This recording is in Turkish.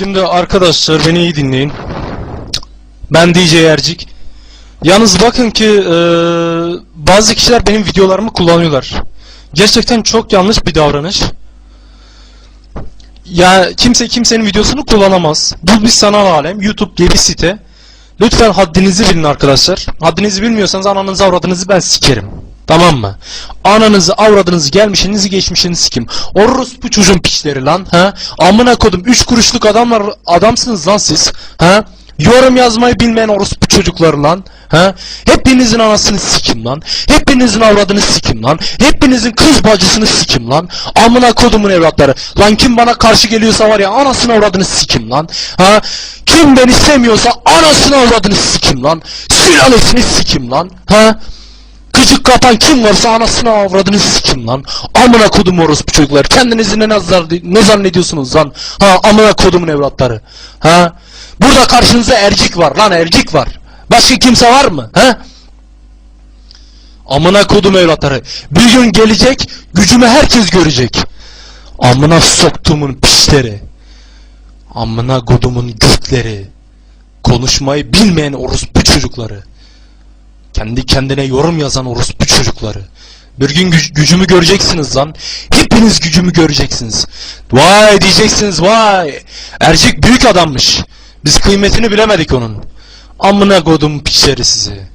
Şimdi arkadaşlar beni iyi dinleyin. Ben DJ Ercik. Yalnız bakın ki eee, bazı kişiler benim videolarımı kullanıyorlar. Gerçekten çok yanlış bir davranış. Ya kimse kimsenin videosunu kullanamaz. Bu bir sanal alem. YouTube diye bir site. Lütfen haddinizi bilin arkadaşlar. Haddinizi bilmiyorsanız ananızı avradınızı ben sikerim. Tamam mı? Ananızı avradınızı gelmişinizi geçmişinizi sikim. Orospu çocuğun piçleri lan. Ha? Amına kodum 3 kuruşluk adamlar adamsınız lan siz. Ha? Yorum yazmayı bilmeyen orospu çocukları lan. Ha? Hepinizin anasını sikim lan. Hepinizin avradını sikim lan. Hepinizin kız bacısını sikim lan. Amına kodumun evlatları. Lan kim bana karşı geliyorsa var ya anasını avradını sikim lan. Ha? Kim beni sevmiyorsa anasını avradını sikim lan. Sülalesini sikim lan. Ha? Gıcık kapan kim varsa anasını avradını sikim lan. Amına kodum orospu çocuklar. Kendinizi ne, nazar, ne zannediyorsunuz lan? Ha amına kodumun evlatları. Ha? Burada karşınızda ercik var lan ercik var. Başka kimse var mı? Ha? Amına kodum evlatları. Bir gün gelecek gücümü herkes görecek. Amına soktumun pişleri. Amına kodumun götleri. Konuşmayı bilmeyen orospu çocukları. Kendi kendine yorum yazan orospu çocukları. Bir gün güc- gücümü göreceksiniz lan. Hepiniz gücümü göreceksiniz. Vay diyeceksiniz vay. Ercik büyük adammış. Biz kıymetini bilemedik onun. Amına kodum piçleri sizi.